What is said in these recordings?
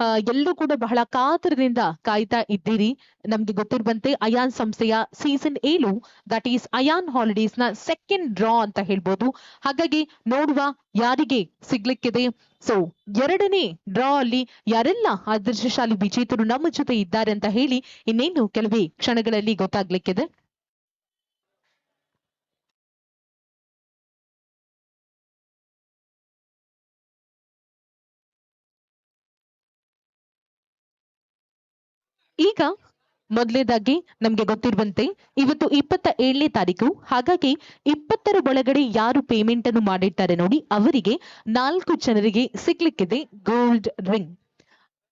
ಎಲ್ಲರೂ ಕೂಡ ಬಹಳ ಕಾತರದಿಂದ ಕಾಯ್ತಾ ಇದ್ದೀರಿ. ನಮ್ಗೆ ಗೊತ್ತಿರುವಂತೆ ಅಯಾನ್ ಸಂಸ್ಥೆಯ ಸೀಸನ್ ಏಳು ದಟ್ ಈಸ್ ಅಯಾನ್ ಹಾಲಿಡೇಸ್ನ ಸೆಕೆಂಡ್ ಡ್ರಾ ಅಂತ ಹೇಳ್ಬೋದು. ಹಾಗಾಗಿ ನೋಡುವ ಯಾರಿಗೆ ಸಿಗ್ಲಿಕ್ಕಿದೆ. ಸೊ ಎರಡನೇ ಡ್ರಾ ಅಲ್ಲಿ ಯಾರೆಲ್ಲ ಆದರ್ಶಶಾಲಿ ವಿಜೇತರು ನಮ್ಮ ಜೊತೆ ಇದ್ದಾರೆ ಅಂತ ಹೇಳಿ ಇನ್ನೇನು ಕೆಲವೇ ಕ್ಷಣಗಳಲ್ಲಿ ಗೊತ್ತಾಗ್ಲಿಕ್ಕಿದೆ. ಈಗ ಮೊದಲನೇದಾಗಿ ನಮ್ಗೆ ಗೊತ್ತಿರುವಂತೆ ಇವತ್ತು ಇಪ್ಪತ್ತ ಏಳನೇ ತಾರೀಕು. ಹಾಗಾಗಿ ಇಪ್ಪತ್ತರ ಒಳಗಡೆ ಯಾರು ಪೇಮೆಂಟ್ ಅನ್ನು ಮಾಡಿರ್ತಾರೆ ನೋಡಿ, ಅವರಿಗೆ ನಾಲ್ಕು ಜನರಿಗೆ ಸಿಗ್ಲಿಕ್ಕಿದೆ ಗೋಲ್ಡ್ ರಿಂಗ್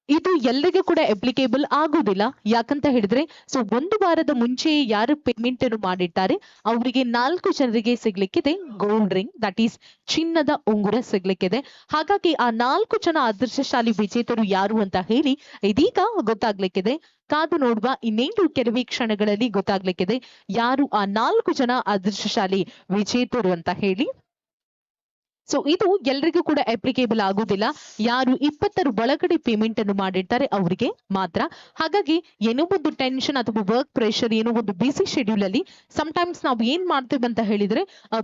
ಇದು ಎಲ್ಲರಿಗೂ ಕೂಡ ಅಪ್ಲಿಕೇಬಲ್ ಆಗೋದಿಲ್ಲ ಯಾಕಂತ ಹೇಳಿದ್ರೆ ಸೊ ಒಂದು ವಾರದ ಮುಂಚೆ ಯಾರು ಪೇಮೆಂಟ್ ಅನ್ನು ಮಾಡಿರ್ತಾರೆ, ಅವರಿಗೆ ನಾಲ್ಕು ಜನರಿಗೆ ಸಿಗ್ಲಿಕ್ಕಿದೆ ಗೋಲ್ಡ್ ರಿಂಗ್ ದಟ್ ಈಸ್ ಚಿನ್ನದ ಉಂಗುರ ಸಿಗ್ಲಿಕ್ಕಿದೆ. ಹಾಗಾಗಿ ಆ ನಾಲ್ಕು ಜನ ಅದೃಷ್ಟಶಾಲಿ ವಿಜೇತರು ಯಾರು ಅಂತ ಹೇಳಿ, ಇದೀಗ ಗೊತ್ತಾಗ್ಲಿಕ್ಕಿದೆ. ಕಾದು ನೋಡುವ ಇನ್ನೇನು ಕೆಲವೇ ಕ್ಷಣಗಳಲ್ಲಿ ಗೊತ್ತಾಗ್ಲಿಕ್ಕಿದೆ. ಯಾರು ಆ ನಾಲ್ಕು ಜನ ಅದೃಷ್ಟಶಾಲಿ ವಿಜೇತರು ಅಂತ ಹೇಳಿ ಸೊ ಇದು ಎಲ್ರಿಗೂ ಕೂಡ ಅಪ್ಲಿಕೇಬಲ್ ಆಗುವುದಿಲ್ಲ ಯಾರು ಇಪ್ಪತ್ತರ ಒಳಗಡೆ ಪೇಮೆಂಟ್ ಅನ್ನು ಮಾಡಿರ್ತಾರೆ, ಅವರಿಗೆ ಮಾತ್ರ. ಹಾಗಾಗಿ ಏನೋ ಒಂದು ಟೆನ್ಷನ್ ಅಥವಾ ವರ್ಕ್ ಪ್ರೆಷರ್ ಏನೋ ಒಂದು ಬಿಸಿ ಶೆಡ್ಯೂಲ್ ಅಲ್ಲಿ ಟೈಮ್ಸ್ ನಾವು ಏನ್ ಮಾಡ್ತೇವೆ ಅಂತ ಹೇಳಿದ್ರೆ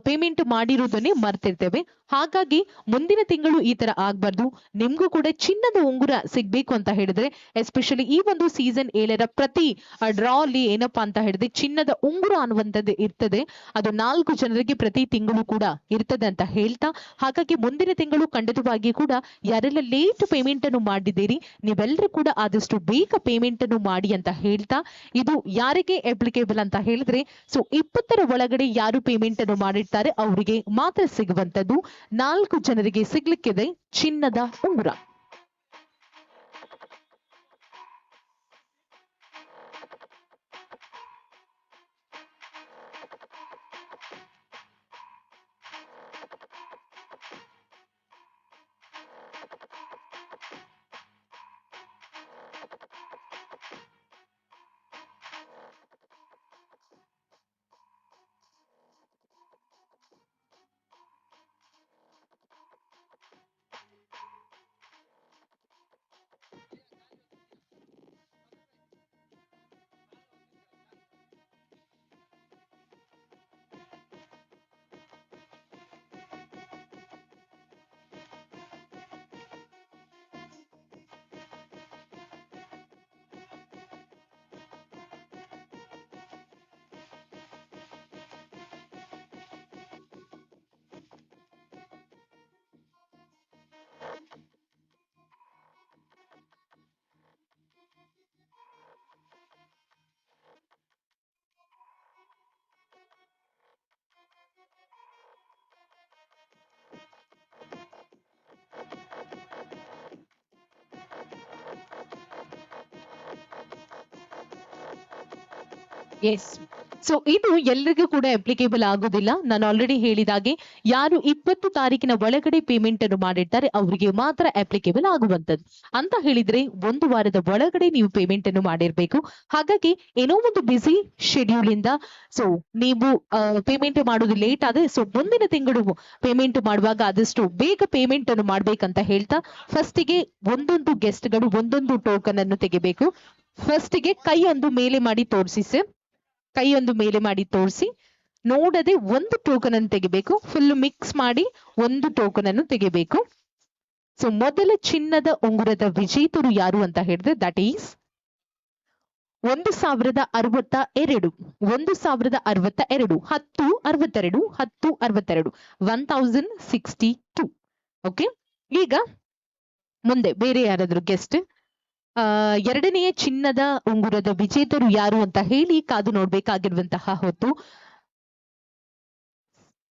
ಪೇಮೆಂಟ್ ಮಾಡಿರೋದನ್ನೇ ಮರ್ತಿರ್ತೇವೆ. ಹಾಗಾಗಿ ಮುಂದಿನ ತಿಂಗಳು ಈ ತರ ಆಗ್ಬಾರ್ದು. ನಿಮ್ಗೂ ಕೂಡ ಚಿನ್ನದ ಉಂಗುರ ಸಿಗ್ಬೇಕು ಅಂತ ಹೇಳಿದ್ರೆ ಎಸ್ಪೆಷಲಿ ಈ ಒಂದು ಸೀಸನ್ ಏಳರ ಪ್ರತಿ ಡ್ರಾ ಅಲ್ಲಿ ಏನಪ್ಪಾ ಅಂತ ಹೇಳಿದ್ರೆ ಚಿನ್ನದ ಉಂಗುರ ಅನ್ನುವಂಥದ್ದು ಇರ್ತದೆ. ಅದು ನಾಲ್ಕು ಜನರಿಗೆ ಪ್ರತಿ ತಿಂಗಳು ಕೂಡ ಇರ್ತದೆ ಅಂತ ಹೇಳ್ತಾ, ಹಾಗಾಗಿ ಮುಂದಿನ ತಿಂಗಳು ಖಂಡಿತವಾಗಿ ಕೂಡ ಯಾರೆಲ್ಲ ಲೇಟ್ ಪೇಮೆಂಟ್ ಅನ್ನು ಮಾಡಿದ್ದೀರಿ ನೀವೆಲ್ಲರೂ ಕೂಡ ಆದಷ್ಟು ಬೇಗ ಪೇಮೆಂಟ್ ಅನ್ನು ಮಾಡಿ ಅಂತ ಹೇಳ್ತಾ, ಇದು ಯಾರಿಗೆ ಅಪ್ಲಿಕೇಬಲ್ ಅಂತ ಹೇಳಿದ್ರೆ, ಸೊ ಇಪ್ಪತ್ತರ ಒಳಗಡೆ ಯಾರು ಪೇಮೆಂಟ್ ಅನ್ನು ಮಾಡಿರ್ತಾರೆ, ಅವರಿಗೆ ಮಾತ್ರ ಸಿಗುವಂತದ್ದು ನಾಲ್ಕು ಜನರಿಗೆ ಸಿಗ್ಲಿಕ್ಕಿದೆ ಚಿನ್ನದ ಉಂಗುರ. ಎಸ್ ಸೊ ಇದು ಎಲ್ಲರಿಗೂ ಕೂಡ ಅಪ್ಲಿಕೇಬಲ್ ಆಗೋದಿಲ್ಲ. ನಾನು ಆಲ್ರೆಡಿ ಹೇಳಿದಾಗೆ ಯಾರು ಇಪ್ಪತ್ತು ತಾರೀಕಿನ ಒಳಗಡೆ ಪೇಮೆಂಟ್ ಅನ್ನು ಮಾಡಿರ್ತಾರೆ, ಅವರಿಗೆ ಮಾತ್ರ ಅಪ್ಲಿಕೇಬಲ್ ಆಗುವಂತದ್ದು ಅಂತ ಹೇಳಿದ್ರೆ, ಒಂದು ವಾರದ ಒಳಗಡೆ ನೀವು ಪೇಮೆಂಟ್ ಅನ್ನು ಮಾಡಿರ್ಬೇಕು. ಹಾಗಾಗಿ, ಏನೋ ಒಂದು ಬಿಸಿ ಶೆಡ್ಯೂಲ್ ಇಂದ ಸೊ ನೀವು ಪೇಮೆಂಟ್ ಮಾಡೋದು ಲೇಟ್ ಆದ್ರೆ ಸೊ ಮುಂದಿನ ತಿಂಗಳು ಪೇಮೆಂಟ್ ಮಾಡುವಾಗ ಆದಷ್ಟು ಬೇಗ ಪೇಮೆಂಟ್ ಅನ್ನು ಮಾಡ್ಬೇಕಂತ ಹೇಳ್ತಾ ಫಸ್ಟ್ಗೆ ಒಂದೊಂದು ಗೆಸ್ಟ್ಗಳು ಒಂದೊಂದು ಟೋಕನ್ ಅನ್ನು ತೆಗಿಬೇಕು. ಫಸ್ಟಿಗೆ ಕೈಯೊಂದು ಮೇಲೆ ಮಾಡಿ ತೋರಿಸಿ ಸರ್ ಕೈಯೊಂದು ಮೇಲೆ ಮಾಡಿ ತೋರಿಸಿ. ನೋಡದೆ ಒಂದು ಟೋಕನ್ ಅನ್ನು ತೆಗಿಬೇಕು. ಫುಲ್ ಮಿಕ್ಸ್ ಮಾಡಿ ಒಂದು ಟೋಕನ್ ಅನ್ನು ತೆಗಿಬೇಕು. ಸೊ ಮೊದಲ ಚಿನ್ನದ ಉಂಗುರದ ವಿಜೇತರು ಯಾರು ಅಂತ ಹೇಳಿದ್ರೆ ದಟ್ ಈಸ್ ಒಂದು ಸಾವಿರದ ಅರವತ್ತ ಎರಡು, ಒಂದು ಸಾವಿರದ ಅರವತ್ತ ಎರಡು, ಹತ್ತು ಅರವತ್ತೆರಡು ಹತ್ತು ಅರವತ್ತೆರಡು one thousand sixty two okay ಈಗ ಮುಂದೆ ಬೇರೆ ಯಾರಾದ್ರೂ ಗೆಸ್ಟ್ ಎರಡನೆಯ ಚಿನ್ನದ ಉಂಗುರದ ವಿಜೇತರು ಯಾರು ಅಂತ ಹೇಳಿ ಕಾದು ನೋಡ್ಬೇಕಾಗಿರುವಂತಹ ಹೊತ್ತು.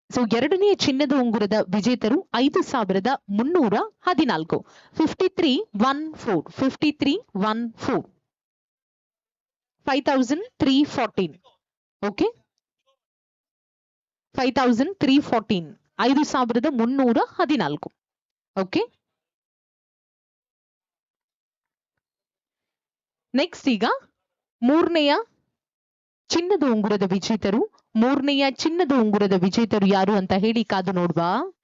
ಸೊ ಎರಡನೆಯ ಚಿನ್ನದ ಉಂಗುರದ ವಿಜೇತರು ಐದು ಸಾವಿರದ ಮುನ್ನೂರ ಹದಿನಾಲ್ಕು. Fifty three one four fifty three one four five thousand three fourteen okay five thousand three fourteen ಐದು ಸಾವಿರದ ಮುನ್ನೂರ ಹದಿನಾಲ್ಕು. ಓಕೆ ನೆಕ್ಸ್ಟ್ ಈಗ ಮೂರನೆಯ ಚಿನ್ನದ ಉಂಗುರದ ವಿಜೇತರು. ಮೂರನೆಯ ಚಿನ್ನದ ಉಂಗುರದ ವಿಜೇತರು ಯಾರು ಅಂತ ಹೇಳಿ ಕಾದು ನೋಡ್ವಾ.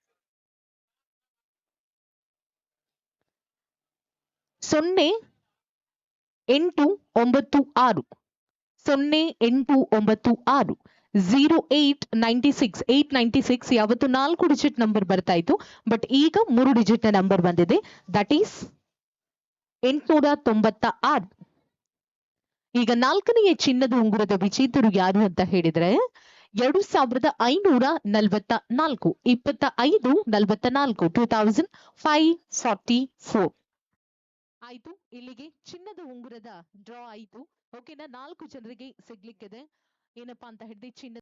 ಸೊನ್ನೆ ಎಂಟು ಒಂಬತ್ತು ಆರು. ಸೊನ್ನೆ ಎಂಟು ಒಂಬತ್ತು ಆರು. Zero eight ninety six. Eight ninety six ಯಾವತ್ತು ನಾಲ್ಕು ಡಿಜಿಟ್ ನಂಬರ್ ಬರ್ತಾ ಇತ್ತು. ಬಟ್ ಈಗ ಮೂರು ಡಿಜಿಟ್ ನಂಬರ್ ಬಂದಿದೆ. ದಟ್ ಈಸ್ ಎಂಟುನೂರ ತೊಂಬತ್ತ ಆರು. ಈಗ ನಾಲ್ಕನೆಯ ಚಿನ್ನದ ಉಂಗುರದ ವಿಜೇತರು ಯಾರು ಅಂತ ಹೇಳಿದ್ರೆ, ಎರಡು ಸಾವಿರದ ಐನೂರ ನಲವತ್ತ ನಾಲ್ಕು, ಇಪ್ಪತ್ತ ಐದು, ನಲವತ್ತ ನಾಲ್ಕು two thousand five forty four ಆಯ್ತು, ಇಲ್ಲಿಗೆ ಚಿನ್ನದ ಉಂಗುರದ ಡ್ರಾ ಆಯ್ತು. ಓಕೆನಾ ನಾಲ್ಕು ಜನರಿಗೆ ಸಿಗ್ಲಿಕ್ಕಿದೆ. ಏನಪ್ಪಾ ಅಂತ ಹೇಳಿದ್ರೆ ಚಿನ್ನ